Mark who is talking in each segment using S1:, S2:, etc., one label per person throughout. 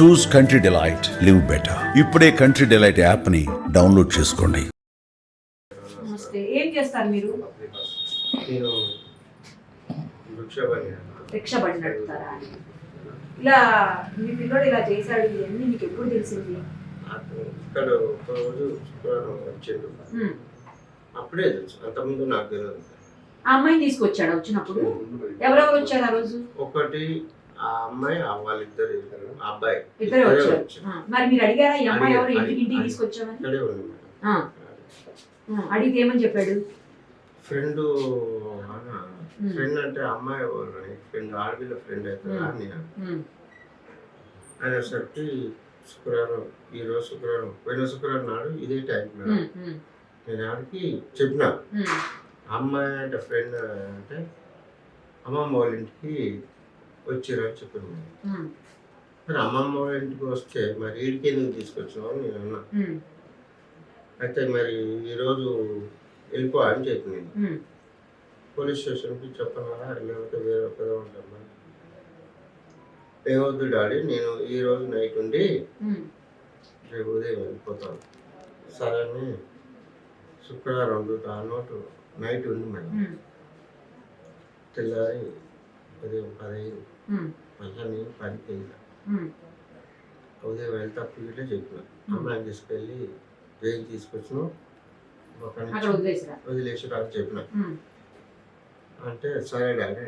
S1: Choose country delight live better ఇప్పుడే country delight యాప్ని download చేసుకోండి.
S2: నమస్తే. ఏం చేస్తారు మీరు?
S3: నేను వృక్షపని
S2: రిక్షా బండి నడుపుతారా ఇలా మీ పిల్లోడు ఇలా చేశాడు ఇవన్నీ మీకు ఎప్పుడు తెలిసింది?
S3: ఇక్కడ ఒక రోజు శుక్రవారం వచ్చిండు. అప్పుడే తెలుసు. అంతకుముందు నాకు తెలియదు.
S2: ఆ అమ్మాయిని తీసుకొచ్చాడు వచ్చినప్పుడు? ఎవరెవరు వచ్చారు ఆ రోజు?
S3: ఒకటి ఆ అమ్మాయి వాళ్ళిద్దరు ఆ అబ్బాయి
S2: ఇద్దరే వచ్చారు. మరి మీరు అడిగారా ఈ అమ్మాయి ఎవరు ఇంటికి ఇంటికి తీసుకొచ్చామని?
S3: ఇక్కడే ఉంది. మేడం
S2: ఆ, ఆ, అడిగితే ఏమని చెప్పాడు?
S3: ఫ్రెండ్. ఫ్రెండ్ అంటే అమ్మాయి ఫ్రెండ్ ఆడపిల్ల ఫ్రెండ్ అవుతుందా అని
S2: హ్మ్.
S3: అనేసరికి శుక్రవారం ఈ రోజు శుక్రవారం పోయిన శుక్రవారం నాడు ఇదే టైం మేడం. నేను ఆడికి చెప్పిన. అమ్మాయి అంటే ఫ్రెండ్ అంటే అమ్మమ్మ వాళ్ళ ఇంటికి వచ్చిర్రు అని చెప్పింది. మరి అమ్మమ్మ ఇంటికి వస్తే మరి ఈడికి ఎందుకు తీసుకొచ్చినావు అని నేను అన్నా. అయితే మరి ఈరోజు వెళ్ళిపో అని చెప్పింది. పోలీస్ స్టేషన్కి చెప్పనా లేకపోతే వేరే ఒక్కదే ఉంటామా ఏమొద్దు డాడీ నేను ఈ రోజు నైట్ ఉండి. రేపు ఉదయం వెళ్ళిపోతాను సరే అని శుక్రవారం ఆ నోటు నైట్ ఉంది మేడం. తెల్లారి ఉదయం పదహైదు నేను పనికి వెళ్ళా. ఉదయం వెళ్తప్పుడు ఇట్లా చెప్పిన. అమ్మాయిని తీసుకెళ్ళి జైలు తీసుకొచ్చిన. ఒక వదిలేసి రాని చెప్పిన. అంటే సరే డాడీ.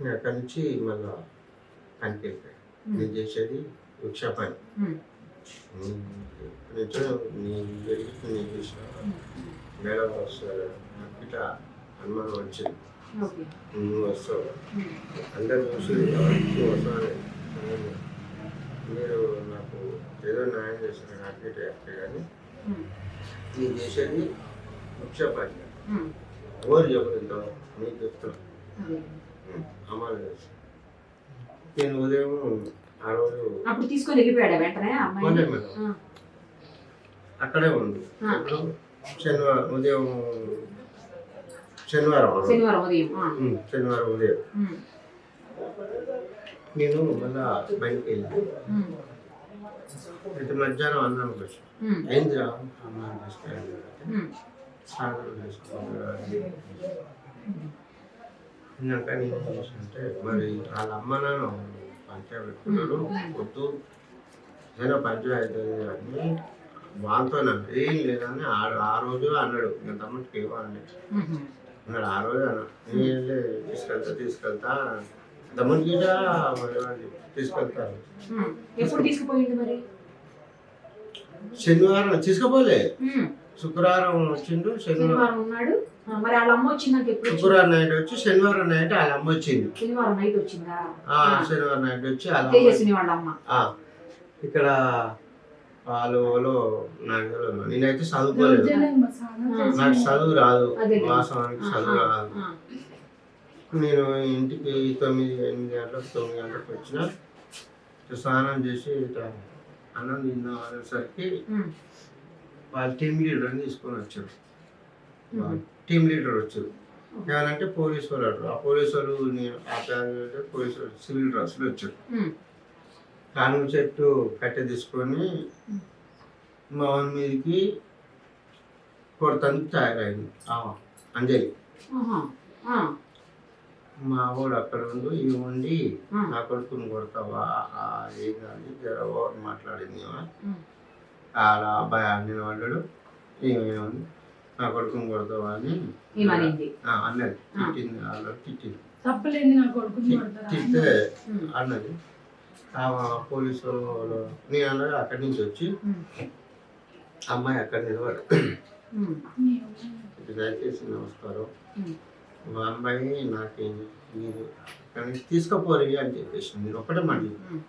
S3: నేను అక్కడి నుంచి మళ్ళా పనికి వెళ్ళిపోయాను
S2: హ్మ్.
S3: నేను చేసేది వృక్ష పని
S2: హ్మ్.
S3: నేను నేను జరిగి నేను చూసిన. మేడం వస్తారు నాకు ఇట్లా అనుమానం వచ్చింది. నువ్వు వస్తావు.
S2: హ్మ్.
S3: అందరు చూసి వస్తావు మీరు నాకు ఏదో న్యాయం కానీ. నేను చేసేది పని.
S2: హ్మ్.
S3: ఎవరు. అమ్మాయి చేసి నేను ఉదయం ఆ రోజు
S2: అప్పుడు తీసుకొని వెళ్ళిపోయాడా వెంటనే అమ్మాయి
S3: అక్కడే ఉంది శనివారం ఉదయం శనివారం.
S2: శనివారం ఉదయం
S3: శనివారం ఉదయం. నేను మళ్ళా బయటికి వెళ్ళి
S2: హ్మ్.
S3: అయితే మధ్యాహ్నం వచ్చి
S2: హ్మ్.
S3: ఏందిరా అమ్మాయి తీసుకెళ్ళి
S2: హ్మ్.
S3: సాగరం చేసుకోవాలి నేను చేశానంటే మరి వాళ్ళ అమ్మ నాన్న పంచాయతీ పెట్టుకున్నారు వద్దు ఏదైనా పంచాయతీ అని వాళ్ళతో నాకు ఏం లేదని ఆ- రోజు అన్నాడు నేను తమ్ముడికి ఇవ్వాలి
S2: హ్మ్.
S3: అన్నాడు ఆ రోజు అన్న. తీసుకెళ్తా తీసుకెళ్తా. మరి వాళ్ళు తీసుకెళ్తారు
S2: హ్మ్. ఎప్పుడు తీసుకుపోయింది మరి?
S3: శనివారం తీసుకుపోలే. శుక్రవారం వచ్చిండు శనివారం
S2: శనివారం ఉన్నాడు. ఆ, మరి వాళ్ళ అమ్మ వచ్చిందాక ఎప్పుడు వచ్చింది?
S3: శుక్రవారం నైట్ వచ్చి శనివారం నైట్ వాళ్ళ అమ్మ వచ్చింది.
S2: శనివారం నైట్ వచ్చిందా?
S3: శనివారం నైట్ వచ్చి వాళ్ళ అమ్మ ఇక్కడ వాళ్ళు వాళ్ళు నాకు. నేనైతే చదువుకోలేదు నాకు చదువు రాదు. వాస్తవానికి చదువు రాదు. నేను ఇంటికి తొమ్మిది ఎనిమిది గంటలకు తొమ్మిది గంటలకు వచ్చిన స్నానం చేసి అన్నం తిందాం అనేసరికి. వాళ్ళ టీం లీడర్ని తీసుకొని వచ్చారు
S2: హ్మ్.
S3: టీం లీడర్ వచ్చారు ఏమనంటే పోలీసు వాళ్ళు అంటారు ఆ పోలీసు వాళ్ళు నేను ఆ ప్యాన్ పోలీసు వాళ్ళు సివిల్ డ్రెస్లో వచ్చారు. కానుగ చెట్టు కట్టె తీసుకొని మా వాని మీదకి కొడతానికి తయారైంది. ఆ అంజలి. మా వాడు అక్కడ ఉండి ఇవి ఉండి. నా కొడుకుని కొడతావా? ఆ, ఏం కాదు జర ఓవర్ మాట్లాడింది. ఆడ అబ్బాయి ఆడిన వాడు ఏమేమి నా కొడుకుని కొడతావా అని అన్నది.
S2: ఆ.
S3: తిట్టింది వాళ్ళు తిట్టింది.
S4: తప్పలేని నా కొడుకుని
S3: తి-
S4: కొడతారా?
S3: తిట్టే
S2: హ్మ్.
S3: అన్నది. పోలీసు వాళ్ళు నేను అన్నది అక్కడి నుంచి వచ్చి. అమ్మాయి అక్కడ నిలబడి దయచేసి నమస్కారం. మా అమ్మాయి నాకేం మీరు కానీ తీసుకుపోరు అని చెప్పేసి మీరు చెప్పు.
S2: హ్మ్.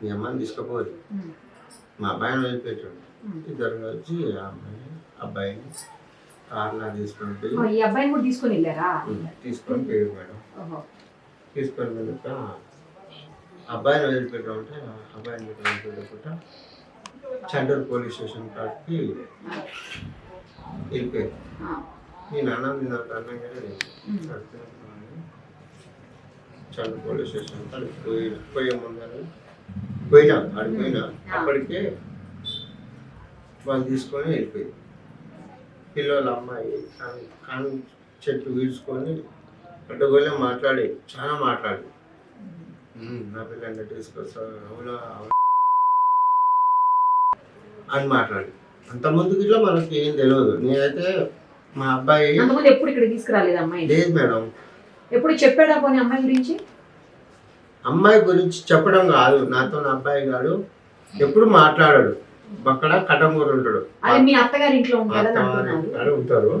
S3: మీ అమ్మాయిని తీసుకుపోరు. మా అబ్బాయిని వదిలిపెట్టాడు
S2: హ్మ్.
S3: ఇద్దరు కలిసి ఆ అమ్మాయిని అబ్బాయిని కార్లా తీసుకొని పోయి
S2: తీసుకొని వెళ్ళారా
S3: తీసుకొని పోయాడు మేడం తీసుకొని వెళ్ళాక అబ్బాయిని వదిలిపెట్టామంటే అబ్బాయిని వదిలిపెట్టకుండా చండూరు పోలీస్ స్టేషన్ కాడికి వెళ్ళిపోయాడు
S2: ఆ.
S3: నేను అన్నం తిన్నాక అన్నం కూడా లేదు.
S2: హ్మ్.
S3: కడుపులో ఉన్నాను. చంద్ర పోలీస్ స్టేషన్ కాడికి పోయి పోయే ముందని పోయినా ఆడికి పోయినా అప్పటికే వాళ్ళు తీసుకొని వెళ్ళిపోయి పిల్లల అమ్మాయి కాన్- చెట్టు వీడ్చుకొని అడ్డగోలే మాట్లాడి చాలా మాట్లాడి "ఉమ్, నా అవునా? అవునా?" అని మాట్లాడి. అంత ముందుకు ఇట్లా మనకి ఏం తెలియదు నేనైతే మా అబ్బాయి
S2: అంతకుముందు ఎప్పుడు ఇక్కడ తీసుకురాలేదు అమ్మాయి
S3: లేదు మేడం.
S2: ఎప్పుడు చెప్పాడా పోనీ అమ్మాయి గురించి?
S3: అమ్మాయి గురించి చెప్పడం కాదు. నాతో నా అబ్బాయి గాడు ఎప్పుడు మాట్లాడాడు. అక్కడ కటంగూరు ఉంటాడు.
S2: అది మీ అత్తగారి ఇంట్లో
S3: కాడ ఉంటారు.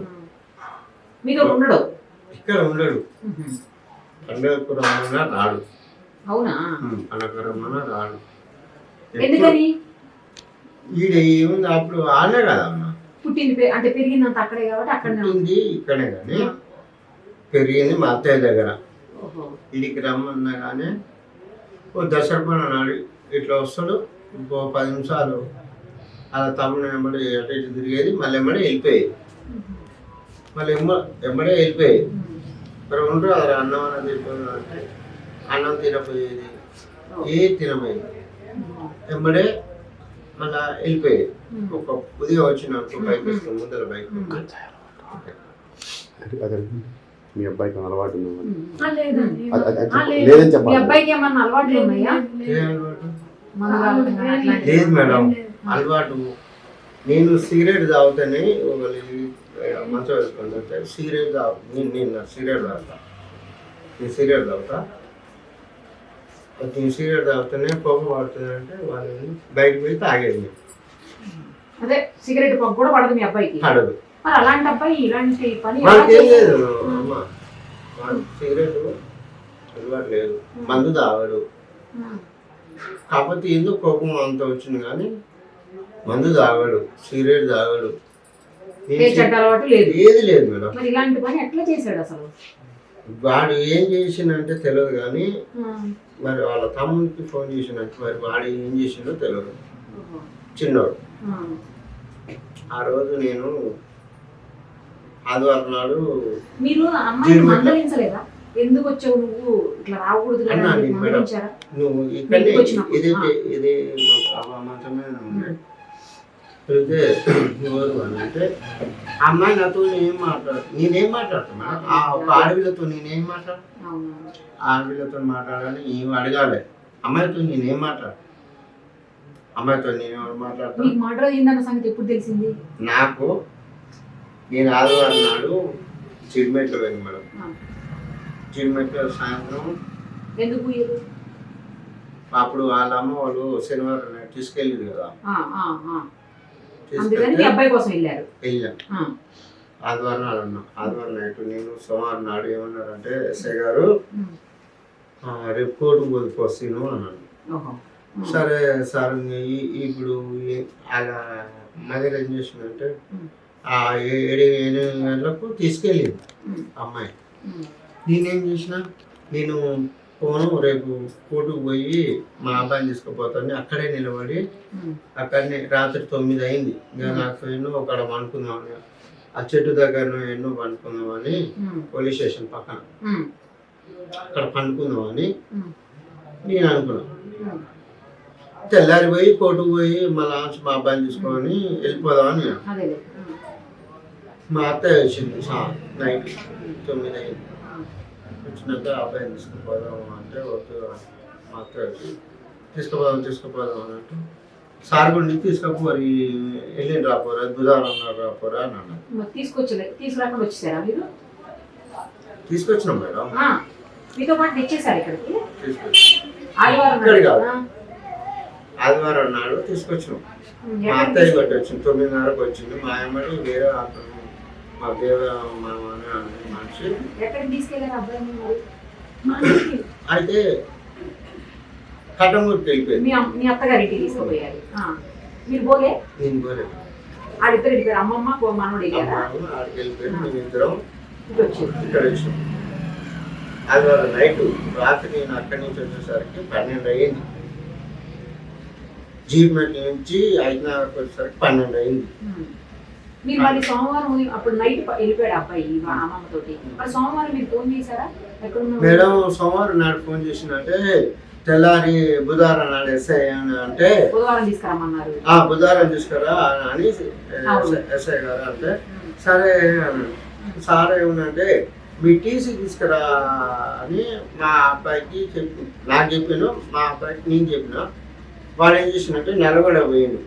S2: మీతో ఉండడు?
S3: ఇక్కడ ఉండడు. అన్న రాడు.
S2: అవునా?
S3: అన్న రాడు
S2: ఎందుకని?
S3: ఈడ ఏముంది? అప్పుడు ఆనే కదా అమ్మ
S2: పుట్టింది అంటే పెరిగిందంత అక్కడే కాబట్టి అక్కడనే ఉంది.
S3: ఇక్కడే కానీ పెరిగింది మా అత్తయ్య దగ్గర.
S2: ఓహో.
S3: ఇడికి రమ్మన్నా కానీ ఓ దసరా నాడు ఇట్లా వస్తాడు. ఇంకో పది నిమిషాలు అలా తమ్ముడు వెంబడి అటు ఇటు తిరిగేది మళ్ళీ వెంబడి వెళ్ళిపోయేది. మళ్ళీ ఎమ్మ వెంబడే వెళ్ళిపోయేది. మరి ఉంటూ అది అన్నం అన్నది తింటుంది అంటే అన్నం తినపోయేది ఏ తినపోయేది వెంబడే మళ్ళా వెళ్ళిపోయేది. ఒక ఉదయం వచ్చిన బైక్ వేసుకుని ముందర బైక్
S4: అదే మీ అబ్బాయికి అలవాటు
S2: లేదు.
S4: లేదని చెప్పాలి.
S3: మేడం. అలవాటు. నేను సిగరెట్ తాగుతానే ఒకళ్ళు మంచం వేసుకొని సిగరెట్ తాగు నేను నేను సిగరెట్ తాగుతా. నేను సిగరెట్ తాగుతా. నేను సిగరెట్ తాగుతానే పొగ పడుతుంది అంటే వాళ్ళు బయటకు పోయి తాగేది.
S2: అదే సిగరెట్ పొగ కూడా పడదు మీ అబ్బాయికి?
S3: పడదు.
S2: మరి అలాంటి అబ్బాయి ఇలాంటి పని
S3: మనకేం లేదు? అమ్మ. సిగరెట్ అలవాటు లేదు. మందు తాగడు. కాకపోతే ఎందుకు కోపం అంత వచ్చింది కానీ మందు తాగడు సిగరెట్ తాగడు. ఏది లేదు మేడం.
S2: ఇలాంటి పని ఎట్లా చేశాడు అసలు?
S3: వాడు ఏం చేసిందంటే తెలియదు కానీ. మరి వాళ్ళ తమ్ముడికి ఫోన్ చేసినట్టు మరి వాడు ఏం చేసిండో తెలియదు. చిన్నోడు. ఆ రోజు నేను ఆదివారం నాడు
S2: మీరు ఆ అమ్మాయిని
S3: జీవితం-
S2: మందలించలేదా ఎందుకు వచ్చావు నువ్వు ఇట్లా రాకూడదు వచ్చినప్పుడు,
S3: ఇదే. ఇదే మా అయితే ఎవరు అని అంటే ఆ అమ్మాయి నాతో ఏం మాట్లాడు నేనేం మాట్లాడుతున్నా ఆ ఒక ఆడవిలతో నేనేం మాట్లాడు? ఆడవిలతో మాట్లాడాలని ఏం అడగాలి? అమ్మాయితో నేనేం మాట్లాడు? అమ్మాయితో నేను ఎవరు మాట్లాడతాను
S2: మర్డర్ అయిందన్న సంగతి ఎప్పుడు తెలిసింది?
S3: నాకు నేను ఆదివారం నాడు చిరుమెట్లో పోయింది మేడం.
S2: ఆ. చిరుమెట్లో
S3: సాయంత్రం
S2: ఎందుకు
S3: అప్పుడు వాళ్ళ అమ్మ వాళ్ళు శనివారం నాడు తీసుకెళ్ళింది కదా.
S2: ఆ, ఆ, ఆ. అందుకని మీ అబ్బాయి కోసం వెళ్ళారు
S3: వెళ్ళాం. ఆదివారం నాడు అన్నాం ఆదివారం నైట్ నేను సోమవారం నాడు ఏమన్నారంటే ఎస్ఐ గారు రేపు కోర్టుకు పోదిపోస్తాను అన్నాను. సరే సార్ ఇప్పుడు అలా మదర్ ఏం చేసిందంటే. ఆ ఏడు ఎనిమిది గంటలకు తీసుకెళ్ళింది. అమ్మాయి. నేనేం చేసిన నేను పోను రేపు కోర్టుకు పోయి మా అబ్బాయిని తీసుకుపోతాను అక్కడే నిలబడి. అక్కడనే రాత్రి తొమ్మిది అయింది ఇంకా నాకు ఎన్నో అక్కడ పండుకుందామని ఆ చెట్టు దగ్గర ఎన్నో పండుకుందామని. పోలీస్ స్టేషన్ పక్కన. అక్కడ పండుకుందామని
S2: ఉమ్.
S3: నేను అనుకున్నాను. తెల్లారి పోయి కోర్టుకు పోయి మళ్ళా మా అబ్బాయిని తీసుకొని.
S2: అదేలే ఉమ్.
S3: మా అత్త వచ్చింది సా నైట్ తొమ్మిది అయింది వచ్చినాక అబ్బాయిని తీసుకుపోదాం అంటే వద్దు మా అత్త వచ్చి తీసుకుపోదాం తీసుకుపోదాం అన్నట్టు సార్ గుండి తీసుకుపోరు వెళ్ళి రాపోరా బుధవారం నాడు రాపోరా అని అన్నాడు
S2: మరి తీసుకొచ్చలే తీసుకురాకుండా వచ్చేసారా మీరు
S3: తీసుకొచ్చినాం మేడం
S2: ఆ. మీతో పాటు తెచ్చేసారు ఇక్కడికి
S3: తీసుకొచ్చి
S2: ఆదివారం. ఆ.
S3: ఆదివారం నాడు తీసుకొచ్చినాం. మా అత్తయ్య బట్టి వచ్చింది తొమ్మిదిన్నరకు వచ్చింది మా అమ్మడి వేరే అతను మా మనిషి అయితే కట్టమూరికి వెళ్ళిపోయింది.
S2: మీ తీసుకుపోయారు. ఆ. మీరు పోలే?
S3: నేను
S2: ఆడిద్దరు వెళ్ళిపోయారు అమ్మమ్మ మనోడు
S3: ఆడికి వెళ్ళిపోయింది మేము ఇద్దరం ఆదివారం నైట్ రాత్రి నేను అక్కడి నుంచి వచ్చేసరికి పన్నెండు అయ్యింది. జీప్ నుంచి ఐదున్నరకు వచ్చేసరికి పన్నెండు అయింది.
S2: మీరు మళ్ళీ సోమవారం ఉదయం అప్పుడు నైట్ వెళ్ళిపోయాడు అబ్బాయి మా అమ్మమ్మ తోటి మరి సోమవారం మీరు ఫోన్ చేశారా?
S3: మేడం సోమవారం నాడు ఫోన్ చేసిందంటే తెల్లారి బుధవారం నాడు ఎస్ఐ అని అంటే
S2: బుధవారం తీసుకురమ్మన్నారు
S3: ఆ బుధవారం తీసుకురా అని. ఎస్ఐ గారు అంటే సరే. సార్ ఏమన్నంటే మీ టీసీ తీసుకురా అని మా అబ్బాయికి చెప్పి నాకు చెప్పాను మా అబ్బాయికి నేను చెప్పిన వాడు ఏం చేసినట్టే నల్గొండ పోయిండు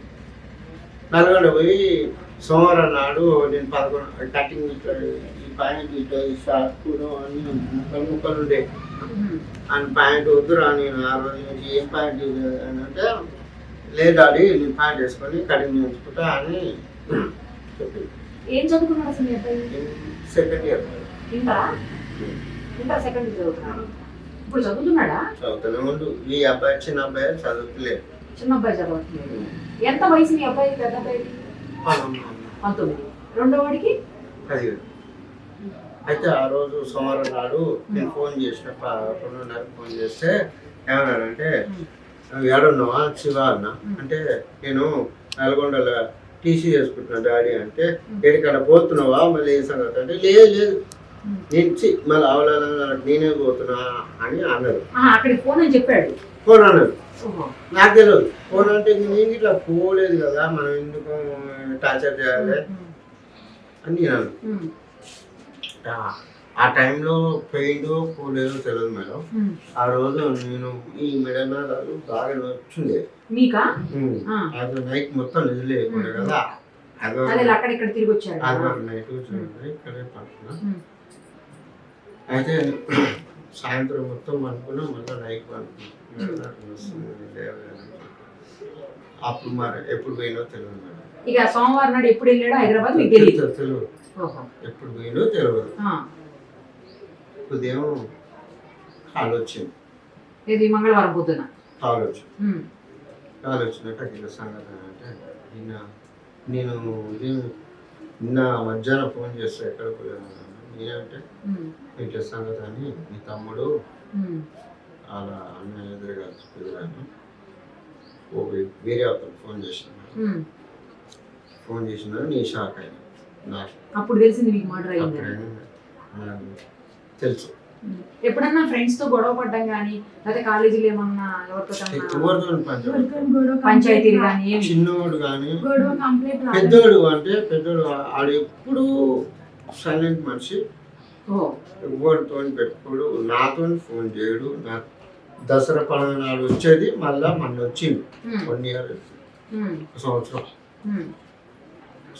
S3: నల్గొండ పోయి సోమవారం నాడు నేను పదకొండు కటింగ్ ఈ పాయింట్ ఇట్లా ఈ షార్ట్ అన్ని ముక్కలు ముక్కలు ఉండే. అని పాయింట్ వద్దురా నేను ఆ రోజు నుంచి ఏం పాయింట్ అని అంటే లేదు డాడీ నేను పాయింట్ వేసుకొని కటింగ్ చేయించుకుంటా అని చెప్పింది
S2: ఏం చదువుకున్నాడు అబ్బాయి?
S3: సెకండ్ ఇయర్
S2: ఇంటరా ఇంటర్ సెకండ్ చదువుతున్నాడు ఇప్పుడు చదువుతున్నాడా?
S3: చదువుతూనే ఉండు. ఈ అబ్బాయి చిన్న అబ్బాయి చదువుతలేదు.
S2: చిన్న అబ్బాయి చదవట్లేదు ఎంత వయసు మీ అబ్బాయి? పెద్ద అబ్బాయికి? పంతొమ్మిది. రెండో వాడికి?
S3: పదిహేడు. అయితే ఆ రోజు సోమవారం నాడు నేను ఫోన్ చేసిన పదకొండున్నరకు ఫోన్ చేస్తే ఏమన్నాడంటే "నువ్వు ఏడున్నావా? శివ అన్న. అంటే నేను నల్గొండలో టీసీ చేసుకుంటున్నా డాడీ అంటే ఎక్కడికైనా పోతున్నావా? మళ్ళీ ఏ సంగతి? అంటే లేదు లేదు. నేను చి మళ్ళీ అవలాల నేనే పోతున్నా అని అన్నారు.
S2: అక్కడికి ఫోన్ అని చెప్పాడు.
S3: ఫోన్ అన్నారు
S2: ఓహో.
S3: నాకు తెలియదు. ఫోన్ అంటే నేను ఇట్లా పోలేదు కదా మనం ఎందుకు టార్చర్ చేయాలి? అని నేను. ఆ- టైంలో పోయిందో పోలేదో తెలియదు మేడం. ఆ రోజు నేను ఈ మెడల్ బాగా వచ్చింది
S2: మీకా? ఆ.
S3: అది నైట్ మొత్తం నిధులేకుండా కదా. నైట్ ఇక్కడే. అయితే సాయంత్రం మొత్తం అనుకున్నా మళ్ళీ నైట్ పడుకున్నా. అప్పుడు మరి ఎప్పుడు పోయినో తెలియదు మేడం.
S2: ఇక సోమవారం నాడు ఎప్పుడు వెళ్ళాడో హైదరాబాద్ మీకు తెలియదు
S3: ఎప్పుడు పోయినో తెలియదు. ఉదయం కాలు వచ్చింది
S2: ఇది మంగళవారం పొద్దున.
S3: కాలు వచ్చింది. కాలు అంటే నిన్న నేను ఉదయం నిన్న మధ్యాహ్నం ఫోన్ చేస్తే ఎక్కడ పోయాను? నేనంటే. ఇట్లా సంగతి అని మీ తమ్ముడు. అలా అన్న ఎదురుగా కుదిరాను ఓ వేరే అతను ఫోన్ చేసినాడు. ఫోన్ చేసినాడు నీ షాక్ అయినా నాకు.
S2: అప్పుడు తెలిసింది మీకు మర్డర్ అయింది.
S3: నాకు తెలుసు.
S2: ఎప్పుడన్నా ఫ్రెండ్స్తో గొడవ పడ్డం కానీ లేకపోతే కాలేజీలో ఏమన్నా ఎవరితో పంచాయతీలు కానీ
S3: చిన్నోడు కానీ
S5: గొడవ కంప్లీట్
S3: పెద్దోడు అంటే పెద్దోడు ఆడు ఎప్పుడు సైలెంట్ మనిషి.
S2: ఓ.
S3: ఎవరితో పెట్టుకోడు నాతో ఫోన్ చేయడు నా దసరా పండుగ నాడు వచ్చేది మళ్ళా మన వచ్చింది. One year. సంవత్సరం.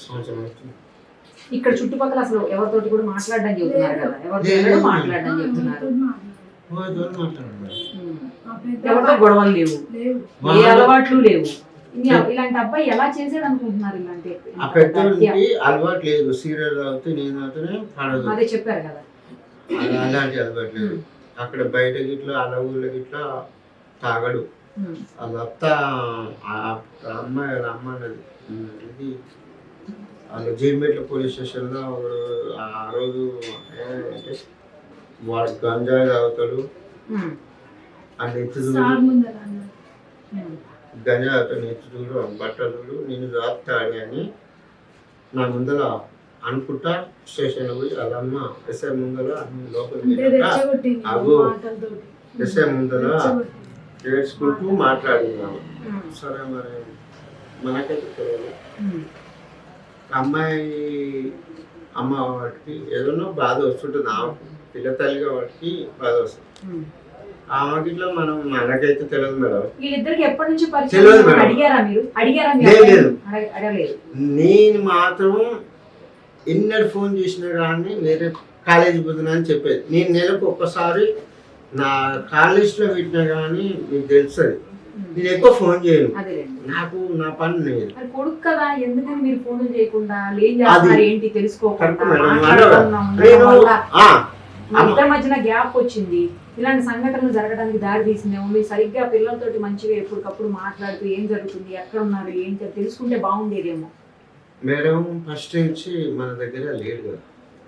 S3: సంవత్సరం వచ్చింది.
S2: ఇక్కడ చుట్టుపక్కల అసలు ఎవరితోటి కూడా మాట్లాడడం చెబుతున్నారు కదా. ఎవరితో మాట్లాడడం గొడవలు లేవు. ఏ అలవాట్లు లేవు. ఇలాంటి అబ్బాయి ఎలా చేసాడు అనుకుంటున్నారు ఇలాంటి
S3: ఆ పెద్దోడికి అలవాటు లేదు. సీరియల్ అవుతే నేను
S2: అదే చెప్పారు కదా.
S3: అలా అలాంటి అలవాటు లేదు. అక్కడ బయట గిట్లా ఊళ్ళో గిట్లా తాగడు. ఆ అమ్మాయి వాళ్ళ అమ్మ అన్నది "ఉమ్, ఇది వాళ్ళ జీడిమెట్ల పోలీస్ స్టేషన్లో ఆ రోజు ఏంటంటే వాడు గంజాయి తాగుతాడు.
S2: ఉమ్.
S3: గంజాయి తాగుతాడు చూడు బట్టలు నేను తాగుతాడు అని నా ముందర అనుకుంటా స్టేషన్లో పోయి వాళ్ళ అమ్మ ఎస్ఐ ముందర అన్ని లోపలికి అగో. ఎస్ఐ ముందర. ఏడ్చుకుంటూ మాట్లాడినాము. సరే మరి మనకైతే తెలియదు. అమ్మాయి అమ్మ వాటికి ఏదైనా బాధ వస్తుంటుంది ఆ పిల్ల తల్లిగా వాటికి బాధ వస్తుంది. ఆమెకి ఇట్లా మనం మనకైతే తెలియదు మేడం
S2: వీళ్ళిద్దరికి ఎప్పటి నుంచి
S3: తెలియదు
S2: పరిచయం
S3: మేడం.
S2: అడిగారా మీరు అడిగారా మీ
S3: లేదు,
S2: అబ్బాయిని?
S3: లేదు.
S2: అడగ- అడగలేదు
S3: నేను మాత్రం ఎన్నడు ఫోన్ చేసినా కానీ వేరే కాలేజీ పోతున్నా అని చెప్పేది. నేను నెలకు ఒక్కసారి నా కాలేజ్లో పెట్టినా కానీ మీకు తెలుస్తుంది. నేను ఎక్కువ ఫోన్ చేయను. నాకు నా పని లేదు.
S2: కొడుకు కదా ఎందుకని మీరు ఫోన్ చేయకుండా ఏంటి తెలుసుకోకుండా మధ్యన గ్యాప్ వచ్చింది. ఇలాంటి సంఘటనలు జరగడానికి దారి తీసిందేమో. మీరు సరిగ్గా పిల్లలతోటి మంచిగా ఎప్పటికప్పుడు మాట్లాడుతూ ఏం జరుగుతుంది ఎక్కడ ఉన్నారు ఏంటి తెలుసుకుంటే బాగుండేదేమో.
S3: మేడం ఫస్ట్ నుంచి మన దగ్గర లేడు కదా.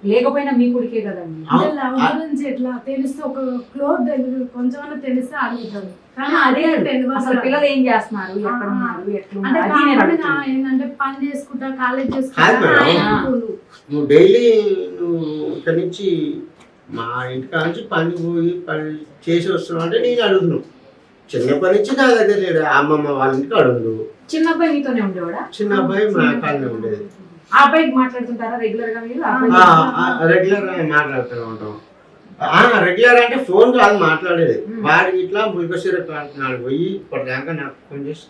S2: లేకపోయినా మీ కొడుకే కదండి.
S5: గురించి ఎట్లా తెలిస్తే ఒక క్లోత్ దగ్గర కొంచెం తెలిస్తే అడుగుతాడు
S2: కానీ అదే అసలు. పిల్లలు ఏం చేస్తున్నారు? ఎక్కడ ఉన్నారు.
S5: ఏంటంటే పని చేసుకుంటా కాలేజ్ చేసుకుంటా.
S3: నువ్వు డైలీ నువ్వు ఇక్కడి నుంచి మా ఇంటికి నుంచి పని పోయి పని చేసి వస్తున్నావు అంటే నేను అడుగును చిన్నప్పటి నుంచి నా దగ్గర లేడు. అమ్మమ్మ వాళ్ళ ఇంటికి అడుగును
S2: చిన్న అబ్బాయి మీతోనే ఉండేవాడా?
S3: చిన్న అబ్బాయి మా కాలనీ ఉండేది.
S2: ఆ అబ్బాయికి మాట్లాడుతుంటారా రెగ్యులర్గా మీరు? ఆ
S3: రెగ్యులర్గా మాట్లాడుతూనే ఉంటాం. రెగ్యులర్ అంటే ఫోన్ కాదు మాట్లాడేది.
S2: మ్మ్.
S3: వాడికి ఇట్లా ముల్కసీర ప్రాంతనాడు పోయి ఇప్పటిదాకా నాకు ఫోన్ చేసి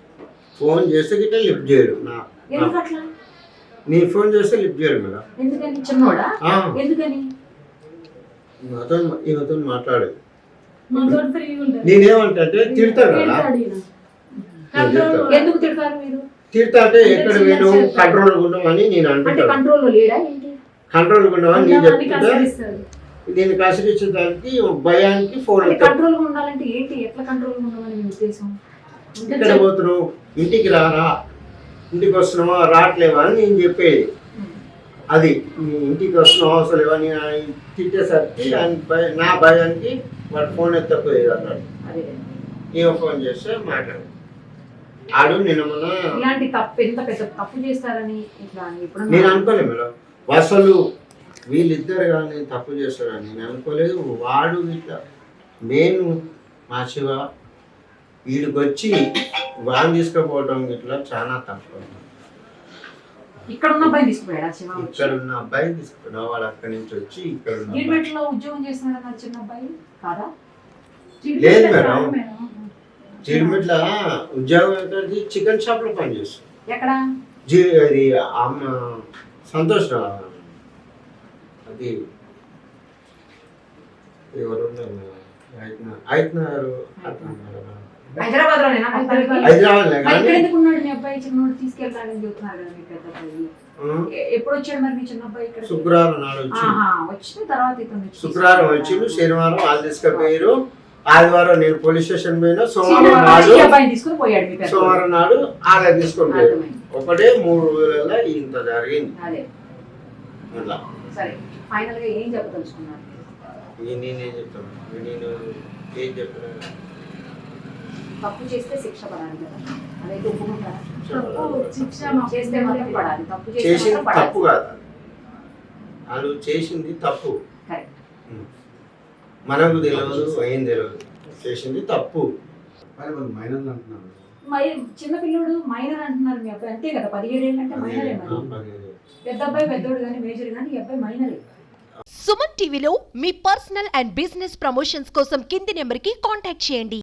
S3: ఫోన్ చేస్తే గిట్లా లిఫ్ట్ చేయడు. నా
S2: ఎందుకు అట్లా?
S3: నీ ఫోన్ చేస్తే లిఫ్ట్ చేయడు మేడం.
S2: ఎందుకని? చిన్నోడా?
S3: ఆ,
S2: ఎందుకని?
S3: నాతో ఈమెతో మాట్లాడేది. నేనేమంటే తిడతాడు కదా.
S2: ఎందుకు తిడతారు మీరు
S3: తిడతా అంటే ఎక్కడ నేను కంట్రోల్ ఉండమని నేను
S2: అంటే
S3: అంటుంటాను
S2: కంట్రోల్
S3: ఉండమని నేను చెప్తుంటే. నేను కసిరించడానికి భయానికి ఫోన్.
S2: కంట్రోల్ ఉండాలంటే ఏంటి? ఎట్లా కంట్రోల్ ఉండమని ఉద్దేశం?
S3: ఇక్కడ పోతున్నావు? ఇంటికి రారా? ఇంటికి వస్తున్నావా? రావట్లేవా అని నేను చెప్పేది. అది ఇంటికి వస్తున్నావు? అవసరం లేవా? నేను తిట్టేసరికి నా భయానికి వాడు ఫోన్ ఎత్తపోయేది అన్నాడు. నేను ఫోన్ చేస్తే మాట్లాడు. ఆడు మొన్న
S2: ఇలాంటి తప్పు ఎంత పెద్ద తప్పు చేస్తారని ఇట్లా
S3: నేను అనుకోలేదు మేడం. అసలు వీళ్ళిద్దరు కానీ తప్పు చేస్తారని నేను అనుకోలేదు. వాడు ఇట్లా నేను మా శివ వీడికి వచ్చి వాన్ తీసుకుపోవడం ఇట్లా చాలా తప్పు.
S2: ఇక్కడ ఉన్న అబ్బాయి తీసుకుపోయాడా శివ?
S3: ఇక్కడ ఉన్న అబ్బాయి తీసుకున్నా వాడు అక్కడి నుంచి వచ్చి ఇక్కడ ఉన్న
S2: ఉద్యోగం చేస్తున్నాడు అన్నారు చిన్న అబ్బాయి కాదా?
S3: లేదు మేడం. చిరుమిట్ల ఉద్యోగం ఏంటంటే చికెన్ షాప్లో పనిచేస్తుంది.
S2: ఎక్కడ?
S3: అది అమ్మ సంతోష్ అది ఎవరు ఉన్నారు? ఉన్నారు మేడం.
S2: హైదరాబాద్ లోనేనా?
S3: హైదరాబాద్
S2: మరి
S3: కానీ
S2: ఇక్కడ ఎందుకు ఉన్నాడు మీ అబ్బాయి? చిన్నోడు తీసుకెళ్తాడని చెప్తున్నారు కదా మీ పెద్ద అబ్బాయి. ఎప్పుడు వచ్చాడు మరి మీ చిన్న అబ్బాయి ఇక్కడ
S3: శుక్రవారం నాడు వచ్చి
S2: వచ్చిన తర్వాత ఇతను
S3: శుక్రవారం వచ్చిండు శనివారం వాళ్ళు తీసుకుపోయారు. ఆదివారం నేను పోలీస్ స్టేషన్ పోయినా సోమవారం నాడు
S2: పోయాడు
S3: సోమవారం నాడు ఆలయ తీసుకొని పోయారు
S2: అర్థమైంది.
S3: ఒకటే మూడు రోజులలో ఇంత జరిగింది.
S2: అదే.
S3: అట్లా.
S2: సరే ఫైనల్గా ఏం చెప్పదలుచుకున్నారు?
S3: ఇక నేనేం చెప్తాను? నేను ఏం చెప్తాను
S2: తప్పు చేస్తే శిక్ష పడాలి కదా. అదైతే ఒప్పుకుంటారా? చేస్తే మాత్రం పడాలి. తప్పు చేస్తే
S3: చేసింది
S2: మాత్రం పడాలి.
S3: తప్పు కాదు. వాళ్ళు చేసింది తప్పు.
S2: కరెక్ట్.
S3: మనకు తెలియదు ఏం తెలియదు చేసింది తప్పు.
S4: మరి వాళ్ళు మైనర్లు అంటున్నారు.
S2: మరి చిన్న పిల్లోడు మైనర్ అంటున్నారు మీ అబ్బాయి. అంతే కదా పదిహేడు ఏళ్ళు అంటే మైనరే మరి. పెద్ద అబ్బాయి పెద్దోడు కానీ మేజర్ కానీ ఈ అబ్బాయి మైనరే
S6: సుమన్ టీవీలో మీ పర్సనల్ అండ్ బిజినెస్ ప్రమోషన్స్ కోసం కింది నెంబర్కి కాంటాక్ట్ చేయండి.